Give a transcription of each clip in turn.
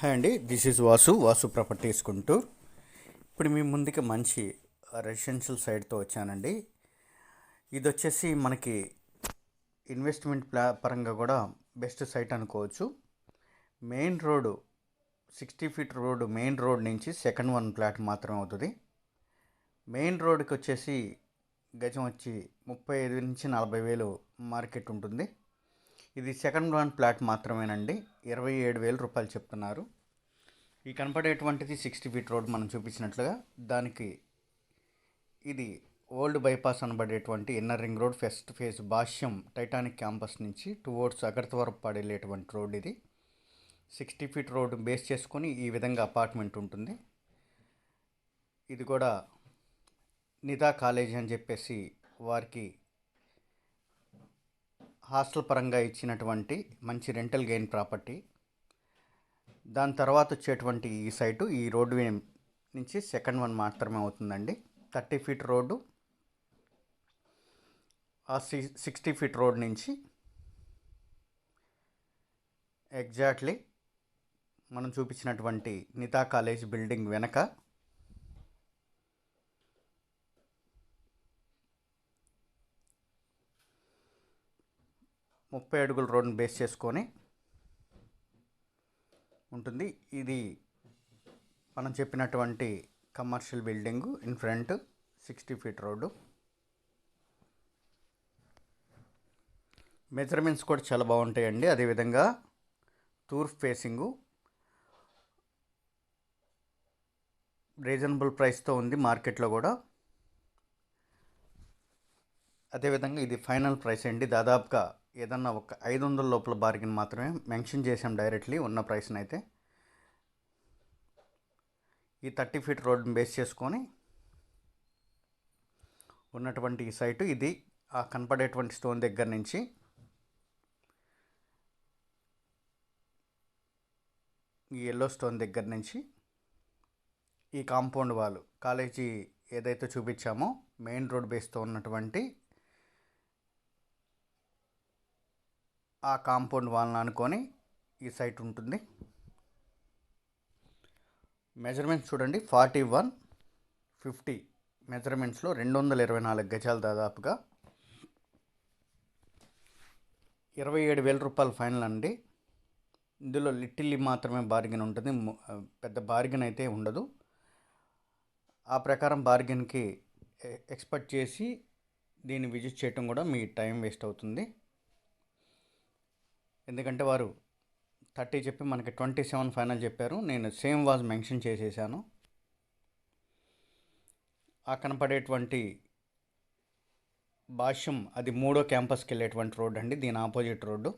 Hi అండి. This is Vasu Vasu properties Guntur. ఇప్పుడు మీ ముందుకి మంచి రెసిడెన్షియల్ సైడ్తో వచ్చానండి. ఇది వచ్చేసి మనకి ఇన్వెస్ట్మెంట్ ప్లా పరంగా కూడా బెస్ట్ సైట్ అనుకోవచ్చు. Main road sixty feet road main road నుంచి సెకండ్ వన్ ప్లాట్ మాత్రమే అవుతుంది. మెయిన్ రోడ్కి వచ్చేసి గజం వచ్చి ముప్పై ఐదు నుంచి నలభై వేలు మార్కెట్ ఉంటుంది. ఇది సెకండ్ వన్ ప్లాట్ మాత్రమేనండి. ఇరవై ఏడు వేల రూపాయలు చెప్తున్నారు. ఈ కనపడేటువంటిది సిక్స్టీ ఫీట్ రోడ్ మనం చూపించినట్లుగా దానికి ఇది ఓల్డ్ బైపాస్ అనబడేటువంటి inner ring road first phase Bhashyam Titanic campus నుంచి టువర్డ్స్ అగర్తవరపు పడేలేటువంటి రోడ్ ఇది. సిక్స్టీ ఫీట్ రోడ్ బేస్ చేసుకొని ఈ విధంగా అపార్ట్మెంట్ ఉంటుంది. ఇది కూడా నిదా కాలేజీ అని చెప్పేసి వారికి హాస్టల్ పరంగా ఇచ్చినటువంటి మంచి రెంటల్ గెయిన్ ప్రాపర్టీ. దాని తర్వాత వచ్చేటువంటి ఈ సైటు ఈ రోడ్డు నుంచి సెకండ్ వన్ మాత్రమే అవుతుందండి. థర్టీ ఫీట్ రోడ్డు ఆ సి సిక్స్టీ ఫీట్ రోడ్ నుంచి ఎగ్జాక్ట్లీ మనం చూపించినటువంటి నితా కాలేజ్ బిల్డింగ్ వెనక ముప్పై అడుగుల రోడ్డును బేస్ చేసుకొని ఉంటుంది. ఇది మనం చెప్పినటువంటి commercial building in front sixty feet road. Measurements కూడా చాలా బాగుంటాయండి. అదేవిధంగా తూర్పు ఫేసింగు రీజనబుల్ ప్రైస్తో ఉంది మార్కెట్లో కూడా. అదేవిధంగా ఇది ఫైనల్ ప్రైస్ అండి. దాదాపుగా ఏదన్నా ఒక ఐదు వందల లోపల బార్గెన్ మాత్రమే మెన్షన్ చేసాం డైరెక్ట్లీ ఉన్న ప్రైస్ని అయితే ఈ థర్టీ ఫీట్ రోడ్ని బేస్ చేసుకొని ఉన్నటువంటి ఈ సైటు ఇది ఆ కనపడేటువంటి స్టోన్ దగ్గర నుంచి ఈ ఎల్లో స్టోన్ దగ్గర నుంచి ఈ కాంపౌండ్ వాళ్ళు కాలేజీ ఏదైతే చూపించామో మెయిన్ రోడ్ బేస్తో ఉన్నటువంటి ఆ కాంపౌండ్ వాళ్ళని అనుకొని ఈ సైట్ ఉంటుంది. మెజర్మెంట్స్ చూడండి. ఫార్టీ వన్ ఫిఫ్టీ మెజర్మెంట్స్లో రెండు వందల ఇరవై నాలుగు గజాలు దాదాపుగా. ఇరవై ఏడు వేల రూపాయలు ఫైనల్ అండి. ఇందులో లిటిల్లీ మాత్రమే బార్గెన్ ఉంటుంది. పెద్ద బార్గెన్ అయితే ఉండదు. ఆ ప్రకారం బార్గెన్కి ఎక్స్పెక్ట్ చేసి దీన్ని విజిట్ చేయటం కూడా మీ టైం వేస్ట్ అవుతుంది. ఎందుకంటే వారు థర్టీ చెప్పి మనకి ట్వంటీ సెవెన్ ఫైనల్ చెప్పారు. నేను సేమ్ వాజ్ మెన్షన్ చేసేసాను. ఆ కనపడేటువంటి భాష్యం అది మూడో క్యాంపస్కి వెళ్ళేటువంటి రోడ్ అండి. దీని ఆపోజిట్ రోడ్డు.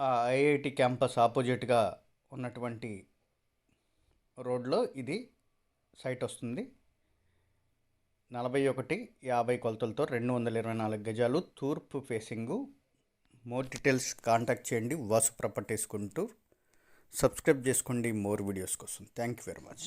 ఆ ఐఐటి క్యాంపస్ ఆపోజిట్గా ఉన్నటువంటి రోడ్లో ఇది సైట్ వస్తుంది. నలభై ఒకటి యాభై కొలతలతో రెండు వందల ఇరవై నాలుగు గజాలు తూర్పు ఫేసింగు. మోర్ డీటెయిల్స్ కాంటాక్ట్ చేయండి వాసు ప్రాపర్టీస్ గుంటూరు సబ్స్క్రైబ్ చేసుకోండి మోర్ వీడియోస్ కోసం. Thank you very much.